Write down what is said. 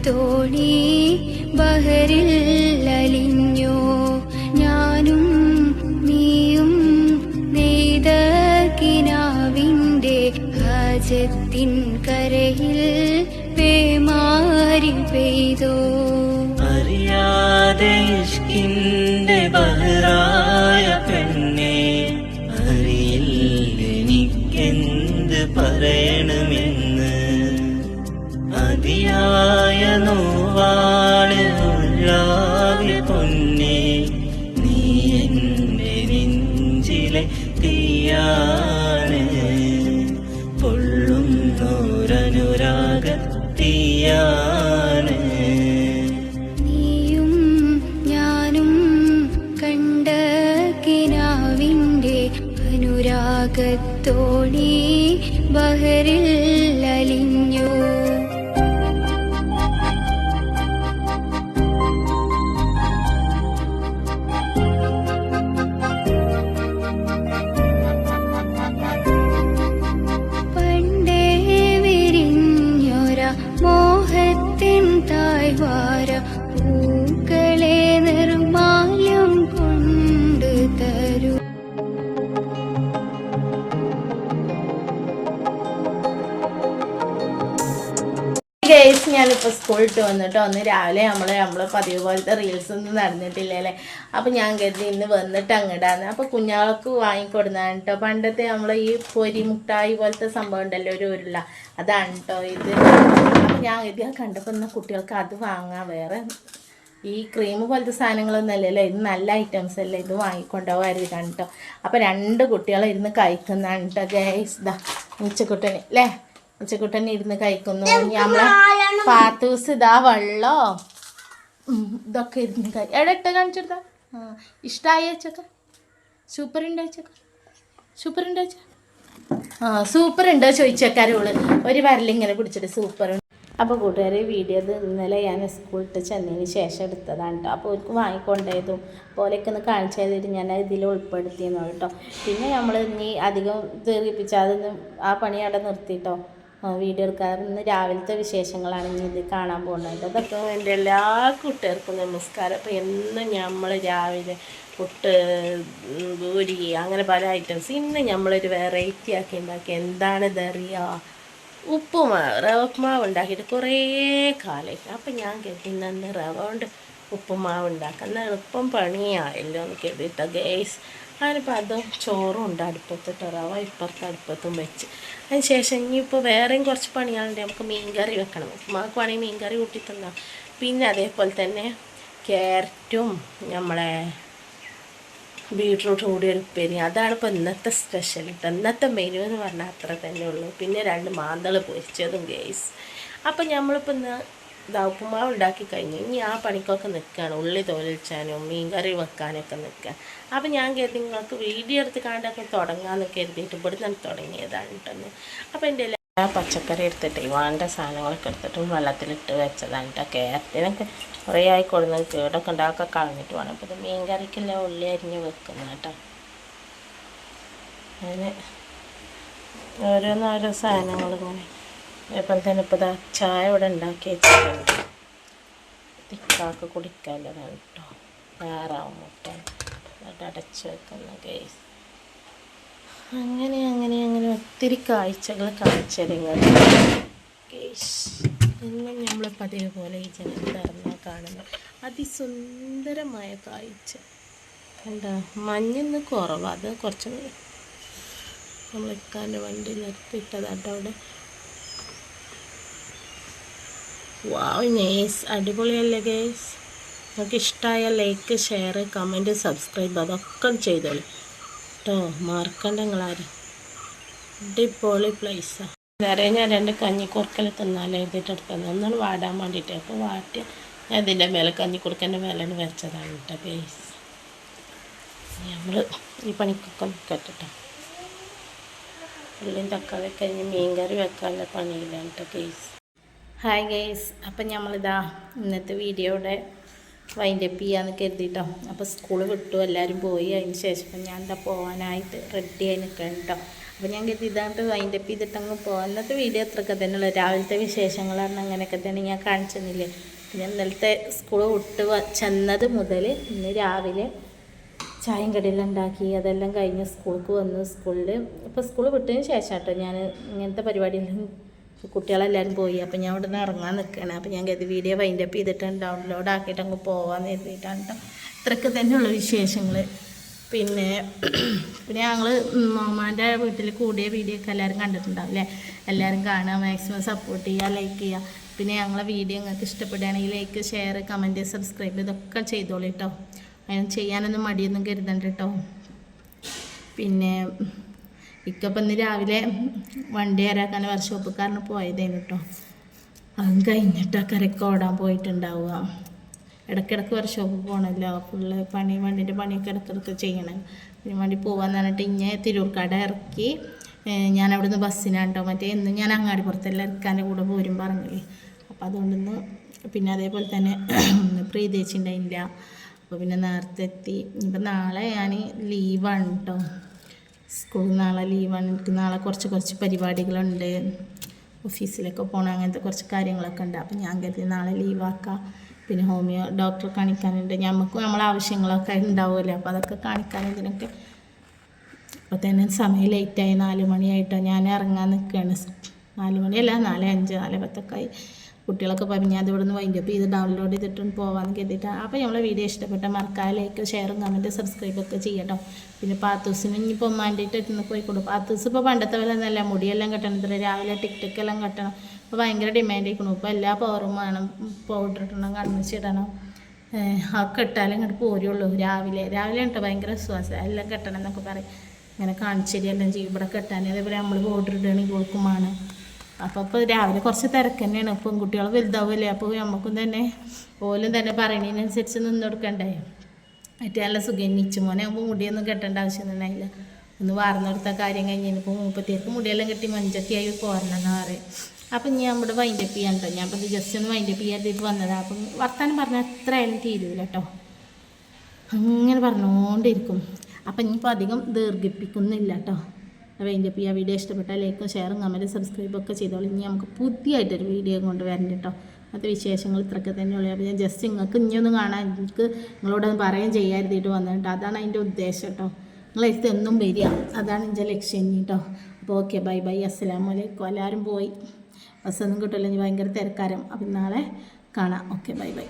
അനുരാഗത്തോണി ബഹരിൽ അലിഞ്ഞോ. ഞാനും നീയും നെയ്ത കിനാവിന്റെ ഹജത്തിൻ കരയിൽ പേമാരി പെയ്തോ. അറിയാതെ ഇഷ്കിന്റെ അതിയായ ബഹരിൽ ലലിഞ്ഞോ പൊന്നെ നീ പൊള്ളുന്നോരനുരാഗത്തീയാണ്. നീയും ഞാനും കണ്ട ബഹറിൽ അലിഞ്ഞു. ഞാനിപ്പോൾ സ്കൂളിട്ട് വന്നിട്ട് ഒന്ന് രാവിലെ നമ്മൾ നമ്മൾ പതിവ് പോലത്തെ റീൽസ് ഒന്നും നടന്നിട്ടില്ലല്ലേ? അപ്പം ഞാൻ കരുതി ഇന്ന് വന്നിട്ട് അങ്ങടാന്ന്. അപ്പോൾ കുഞ്ഞാൾക്ക് വാങ്ങിക്കൊടുന്നതാണ് കേട്ടോ പണ്ടത്തെ നമ്മൾ ഈ പൊരി മുട്ടായി പോലത്തെ സംഭവം ഉണ്ടല്ലോ ഒരു ഉരുള. അതാണ് കേട്ടോ ഇത്. അപ്പം ഞാൻ കരുതി കണ്ടപ്പോൾ എന്നാൽ കുട്ടികൾക്ക് അത് വാങ്ങാം. വേറെ ഈ ക്രീം പോലത്തെ സാധനങ്ങളൊന്നും അല്ലല്ലോ? ഇത് നല്ല ഐറ്റംസ് അല്ലേ? ഇത് വാങ്ങിക്കൊണ്ടുപോകാൻ കേട്ടോ അപ്പോൾ രണ്ട് കുട്ടികൾ ഇരുന്ന് കഴിക്കുന്നതാണ് കേട്ടോ ജയ്സ് ഇതാ ഉച്ചക്കുട്ടനെ അല്ലേ ഉച്ചക്കുട്ടൻ ഇരുന്ന് കഴിക്കുന്നു. നമ്മളെ പാത്തൂസ് ഇതാ വെള്ളോ. ഇതൊക്കെ ഇരുന്ന് കഴി എവിടെ ഇട്ട കാണിച്ചെടുത്ത. ആ ഇഷ്ടമായി അച്ചക്ക സൂപ്പർ ഉണ്ട് അച്ചക്ക സൂപ്പർ ഉണ്ട് അച്ച ആ സൂപ്പർ ഉണ്ടോ ചോദിച്ചേക്കാരോൾ ഒരു വരലിങ്ങനെ പിടിച്ചിട്ട് സൂപ്പർ ഉണ്ട് അപ്പോൾ കൂട്ടുകാരെ വീഡിയോ ഇത് ഇന്നലെ ഞാൻ സ്കൂൾ ഇട്ട് ചെന്നതിന് ശേഷം എടുത്തതാണ് കേട്ടോ അപ്പോൾ അവർക്ക് വാങ്ങിക്കൊണ്ടേതും പോലെയൊക്കെ ഒന്ന് കാണിച്ചു തന്നിട്ട് ഞാൻ ഇതിൽ ഉൾപ്പെടുത്തിയെന്നു കേട്ടോ പിന്നെ നമ്മൾ ഇനി അധികം തെറിപ്പിച്ചാതൊന്നും ആ പണി അവിടെ നിർത്തിയിട്ടോ വീഡിയോ എടുക്കാതെ ഇന്ന് രാവിലത്തെ വിശേഷങ്ങളാണ് ഇനി ഇത് കാണാൻ പോകുന്നത്. അതൊക്കെ എന്റെ എല്ലാ കുട്ടികൾക്കും നമസ്കാരം. അപ്പോൾ എന്നും നമ്മൾ രാവിലെ പുട്ട് പൂരി അങ്ങനെ പല ഐറ്റംസ് ഇന്ന് നമ്മളൊരു വെറൈറ്റി ആക്കി ഉണ്ടാക്കി എന്താണ് അറിയുക ഉപ്പുമാവ് റവ ഉപ്പുമാവ് ഉണ്ടാക്കിയിട്ട് കുറേ കാലമായി. അപ്പം ഞാൻ കരുതി അന്ന് റവ കൊണ്ട് ഉപ്പുമാവ് ഉണ്ടാക്കാം എന്നാൽ എളുപ്പം പണിയായല്ലോ എന്ന് കരുതിയിട്ട ഗേസ് അതിനിപ്പോൾ അതും ചോറും ഉണ്ട് അടുപ്പത്തിട്ട് റവ ഇപ്പുറത്ത് അടുപ്പത്തും വെച്ച്. അതിന് ശേഷം ഇനിയിപ്പോൾ വേറെയും കുറച്ച് പണികളുണ്ട്. നമുക്ക് മീൻകറി വെക്കണം. ഉമ്മാക്ക് വേണമെങ്കിൽ മീൻകറി കൂട്ടിത്തന്നാം പിന്നെ അതേപോലെ തന്നെ ക്യാരറ്റും നമ്മളെ ബീട്രൂട്ട് കൂടി ഉപ്പേരി. അതാണ് ഇപ്പോൾ ഇന്നത്തെ സ്പെഷ്യൽ ഇന്നത്തെ മെനു എന്ന് പറഞ്ഞാൽ അത്ര തന്നെ ഉള്ളൂ. പിന്നെ രണ്ട് മാന്തൾ പൊരിച്ചതും ഗേസ്. അപ്പം നമ്മളിപ്പോൾ ഇന്ന് ഉപ്പുമാവ് ഉണ്ടാക്കി കഴിഞ്ഞു ഇനി ആ പണിക്കൊക്കെ നിൽക്കുകയാണ് ഉള്ളി തോലിച്ചാനും മീൻകറി വെക്കാനൊക്കെ നിൽക്കുക അപ്പം ഞാൻ കരുതി നിങ്ങൾക്ക് വീഡിയോ എടുത്ത് കണ്ടൊക്കെ തുടങ്ങാമെന്ന് കരുതിയിട്ട് ഇവിടെ നിന്ന് തുടങ്ങിയതാണ് കേട്ടോ അപ്പം എന്റെ എല്ലാ പച്ചക്കറി എടുത്തിട്ട് വേണ്ട സാധനങ്ങളൊക്കെ എടുത്തിട്ട് വെള്ളത്തിലിട്ട് വെച്ചതാണ് കേട്ടോ കേരളത്തിനൊക്കെ കുറേ ആയി കൊടുന്നത് കേടൊക്കെ ഉണ്ടാക്കി കളഞ്ഞിട്ട് വേണം അപ്പോൾ ഇത് മീൻ കറിക്കുള്ള ഉള്ളി അരിഞ്ഞ് വെക്കുന്നത് കേട്ടോ അങ്ങനെ ഓരോന്നോരോ സാധനങ്ങൾ ഇങ്ങനെ. അതേപോലെ തന്നെ ഇപ്പോൾ ഇതാ ചായ ഇവിടെ ഉണ്ടാക്കി വെച്ചിട്ടുണ്ട്. തിക്കാക്ക് കുടിക്കാനുള്ളതാണ് കേട്ടോ. ഞാറാവും മുട്ട എന്നിട്ട് അടച്ച് വെക്കുന്ന കേസ് അങ്ങനെ അങ്ങനെ അങ്ങനെ ഒത്തിരി കാഴ്ചകൾ കാണിച്ചതിങ്ങൾ കേസ് എന്നും നമ്മൾ പതിവ് പോലെ ഈ ജനൽ തുറന്നാൽ കാണുന്ന. അതിസുന്ദരമായ കാഴ്ച. എന്താ മഞ്ഞിന്ന് കുറവാണ് അത് കുറച്ച് നമ്മൾ ഇക്കാന്റെ വണ്ടി നിർത്തിയിട്ടതാട്ടോ അവിടെ. വാവ് നേസ് അടിപൊളിയല്ലേ ഗേസ് നിങ്ങൾക്ക് ഇഷ്ടമായ ലൈക്ക് ഷെയർ കമന്റ് സബ്സ്ക്രൈബ് അതൊക്കെ ചെയ്തോളൂ. കേട്ടോ മറക്കണ്ട നിങ്ങളാരും. അടിപൊളി പ്ലേസാണ് വേറെ ഞാൻ രണ്ട് കഞ്ഞിക്കുറുക്കൽ തിന്നാലേ എഴുതിയിട്ട് എടുത്തത്. ഒന്നാണ് വാടാൻ വേണ്ടിയിട്ട്. അപ്പോൾ വാട്ടി ഞാൻ ഇതിന്റെ മേലെ കഞ്ഞി കഞ്ഞിക്കുറുക്കന്റെ മേലാണ് വെച്ചതാണ് കേട്ടോ ഗേസ് നമ്മൾ ഈ പണിക്കൊക്കെ നിൽക്കട്ടോ ഉള്ളിയും തക്കാളി കഴിഞ്ഞ് മീൻകറി വെക്കാനുള്ള പണിയിലാണ് കേട്ടോ ഗേസ് ഹായ് ഗേസ് അപ്പം നമ്മളിതാ ഇന്നത്തെ വീഡിയോയുടെ വൈൻഡപ്പ് ചെയ്യാന്ന് കരുതിട്ടോ. അപ്പോൾ സ്കൂൾ വിട്ടു എല്ലാവരും പോയി. അതിന് ശേഷം ഞാൻ എന്താ പോകാനായിട്ട് റെഡി ആയി നിൽക്കണം കേട്ടോ അപ്പോൾ ഞാൻ കരുതി ഇതാണ്ട് വൈൻഡപ്പ് ചെയ്തിട്ടങ്ങ് പോകാം ഇന്നത്തെ വീഡിയോ അത്രയൊക്കെ തന്നെയുള്ളൂ. രാവിലത്തെ വിശേഷങ്ങളാണ് അങ്ങനെയൊക്കെ തന്നെ ഞാൻ കാണിച്ചെന്നില്ലേ പിന്നെ ഇന്നലത്തെ സ്കൂൾ വിട്ട് ചെന്നത് മുതൽ ഇന്ന് രാവിലെ ചായം കടിയെല്ലാം ഉണ്ടാക്കി അതെല്ലാം കഴിഞ്ഞ് സ്കൂൾക്ക് വന്നു. സ്കൂളിൽ ഇപ്പോൾ സ്കൂൾ വിട്ടതിന് ശേഷം കേട്ടോ ഞാൻ ഇങ്ങനത്തെ പരിപാടിയെല്ലാം കുട്ടികളെല്ലാവരും പോയി. അപ്പം ഞാൻ ഇവിടെ നിന്ന് ഇറങ്ങാൻ നിൽക്കുകയാണ് അപ്പം ഞാൻ കരുതി വീഡിയോ വൈൻഡ് അപ്പ് ചെയ്തിട്ട് ഡൗൺലോഡ് ആക്കിയിട്ട് അങ്ങ് പോകാമെന്ന് കരുതിയിട്ടാണ് ഇത്രയൊക്കെ തന്നെയുള്ള വിശേഷങ്ങൾ പിന്നെ പിന്നെ ഞങ്ങൾ മാമാന്റെ വീട്ടിൽ കൂടിയ വീഡിയോ ഒക്കെ എല്ലാവരും കണ്ടിട്ടുണ്ടാവും അല്ലേ എല്ലാവരും കാണുക മാക്സിമം സപ്പോർട്ട് ചെയ്യുക ലൈക്ക് ചെയ്യുക. പിന്നെ ഞങ്ങളെ വീഡിയോ നിങ്ങൾക്ക് ഇഷ്ടപ്പെടുകയാണെങ്കിൽ ലൈക്ക് ഷെയർ കമന്റ് സബ്സ്ക്രൈബ് ഇതൊക്കെ ചെയ്തോളൂ കേട്ടോ അതിന് ചെയ്യാനൊന്നും മടിയൊന്നും കരുതണ്ട കേട്ടോ പിന്നെ ഇക്കപ്പം ഇന്ന് രാവിലെ വണ്ടി ആരാക്കാൻ വർക്ക്ഷോപ്പുകാരന് പോയതേനു കേട്ടോ അതും കഴിഞ്ഞിട്ടൊക്കെ ഓടാൻ പോയിട്ടുണ്ടാവുക. ഇടയ്ക്കിടയ്ക്ക് വർക്ക്ഷോപ്പ് പോകണമല്ലോ ഫുള്ള് പണി വണ്ടിന്റെ പണിയൊക്കെ ഇടയ്ക്കിടയ്ക്ക് ചെയ്യണം. അതിന് വേണ്ടി പോകാന്ന് പറഞ്ഞിട്ട് ഇങ്ങനെ തിരൂർക്കാട് ഇറക്കി. ഞാൻ അവിടുന്ന് ബസ്സിനാണ് കേട്ടോ മറ്റേ ഇന്ന് ഞാൻ അങ്ങാടി പുറത്തെല്ലാം ഇറക്കാന്റെ കൂടെ പോരും പറഞ്ഞില്ലേ. അപ്പം അതുകൊണ്ടൊന്ന് പിന്നെ അതേപോലെ തന്നെ ഒന്ന് ഉണ്ടായില്ല അപ്പോൾ പിന്നെ നേരത്തെ എത്തി. ഇപ്പം നാളെ ഞാൻ ലീവാണ് കേട്ടോ സ്കൂൾ നാളെ ലീവാണ് എനിക്ക് നാളെ കുറച്ച് കുറച്ച് പരിപാടികളുണ്ട്. ഓഫീസിലൊക്കെ പോകണം അങ്ങനത്തെ കുറച്ച് കാര്യങ്ങളൊക്കെ ഉണ്ട്. അപ്പം ഞാൻ കരുതി നാളെ ലീവാക്കാം പിന്നെ ഹോമിയോ ഡോക്ടറെ കാണിക്കാനുണ്ട്. നമുക്ക് നമ്മളെ ആവശ്യങ്ങളൊക്കെ ഉണ്ടാവുമല്ലോ. അപ്പോൾ അതൊക്കെ കാണിക്കാൻ ഇതിനൊക്കെ അപ്പോൾ തന്നെ സമയം ലേറ്റായി നാല് മണിയായിട്ടോ. ഞാൻ ഇറങ്ങാൻ നിൽക്കുകയാണ് നാല് മണിയല്ല നാല് അഞ്ച് നാല് പത്തൊക്കെ ആയി. കുട്ടികളൊക്കെ പറഞ്ഞു ഞാൻ ഇവിടെ നിന്ന് വൈൻഡപ്പ് ചെയ്ത് ഡൗൺലോഡ് ചെയ്തിട്ട് പോകാമെന്ന് കരുതിയിട്ടാണ് അപ്പോൾ നമ്മളെ വീഡിയോ ഇഷ്ടപ്പെട്ട മറക്കാതെ ലൈക്ക് ഷെയറും കമന്റ് സബ്സ്ക്രൈബ് ഒക്കെ ചെയ്യട്ടോ പിന്നെ പാത്തൂസിന് ഇനിയിപ്പോൾ മാൻഡേറ്റ് ഇന്ന് പോയിക്കൊടുക്കും പാത്തൂസ് ഇപ്പോൾ പണ്ടത്തെ പോലെ ഒന്നല്ല മുടിയെല്ലാം കെട്ടണം ഇത്ര രാവിലെ ടിക്ടൊക്കെ എല്ലാം കെട്ടണം. അപ്പോൾ ഭയങ്കര ഡിമാൻഡ് ആയിക്കണം. ഇപ്പോൾ എല്ലാ പവറും വേണം പൗഡർ ഇടണം കണ്ണിച്ചിടണം ആ കെട്ടാലും ഇങ്ങോട്ട് പോരുള്ളൂ. രാവിലെ രാവിലെ കേട്ടോ ഭയങ്കര വിശ്വാസം. എല്ലാം കെട്ടണം എന്നൊക്കെ പറയും. ഇങ്ങനെ കാണിച്ചരി എല്ലാം ചെയ്യും. ഇവിടെ കെട്ടാൻ അതേപോലെ നമ്മൾ പൗഡർ ഇടുകയാണെങ്കിൽ ഓൾക്കുമാണ് അപ്പോൾ ഇപ്പോൾ രാവിലെ കുറച്ച് തിരക്ക് തന്നെയാണ് പെൺകുട്ടികൾ വലുതാവില്ലേ അപ്പോൾ നമുക്കും തന്നെ ഓലും തന്നെ പറയണതിനനുസരിച്ച് നിന്ന് കൊടുക്കണ്ടേ മറ്റേ നല്ല സുഖം. നിച്ചു മോനെ ആകുമ്പോൾ മുടിയൊന്നും കെട്ടേണ്ട ആവശ്യമൊന്നും ഉണ്ടായില്ല. ഒന്ന് വാർന്നെടുത്ത കാര്യം കഴിഞ്ഞപ്പോൾ മുപ്പത്തിയേക്ക് മുടിയെല്ലാം കെട്ടി മഞ്ചൊക്കെയായി പോരണമെന്ന് പറയും. അപ്പം ഞാൻ നമ്മുടെ വൈൻഡപ്പ് ചെയ്യാൻ കേട്ടോ ഞാൻ അപ്പോൾ ജസ്റ്റ് ഒന്ന് വൈൻഡപ്പ് ചെയ്യാതിട്ട് വന്നതാണ് അപ്പം വർത്താനം പറഞ്ഞാൽ എത്ര ആയാലും തീരൂല കേട്ടോ അങ്ങനെ പറഞ്ഞുകൊണ്ടിരിക്കും അപ്പം ഇനിയിപ്പോൾ അധികം ദീർഘിപ്പിക്കുന്നില്ല കേട്ടോ വൈൻഡപ്പ് ചെയ്യുക വീഡിയോ ഇഷ്ടപ്പെട്ടാൽ ലൈക്കും ഷെയറും കമന്റും സബ്സ്ക്രൈബും ഒക്കെ ചെയ്തോളൂ. ഇനി നമുക്ക് പുതിയതായിട്ടൊരു വീഡിയോ കൊണ്ട് വരണ്ട കേട്ടോ. അത് വിശേഷങ്ങൾ ഇത്രയൊക്കെ തന്നെയുള്ളൂ അപ്പോൾ ഞാൻ ജസ്റ്റ് നിങ്ങൾക്ക് ഇനിയൊന്നും കാണാൻ എനിക്ക് നിങ്ങളോടൊന്ന് പറയുകയും ചെയ്യാതിട്ട് വന്നിട്ട് അതാണ് അതിന്റെ ഉദ്ദേശം കേട്ടോ. നിങ്ങളെടുത്ത് എന്നും വരിക. അതാണ് എന്റെ ലക്ഷ്യം ഇനി കേട്ടോ. അപ്പോൾ ഓക്കെ ബൈ ബൈ. അസ്സലാമലൈക്കും എല്ലാവരും പോയി. ബസ്സൊന്നും കിട്ടില്ല. ഇനി ഭയങ്കര തിരക്കാരം. അപ്പം നാളെ കാണാം. Okay bye bye.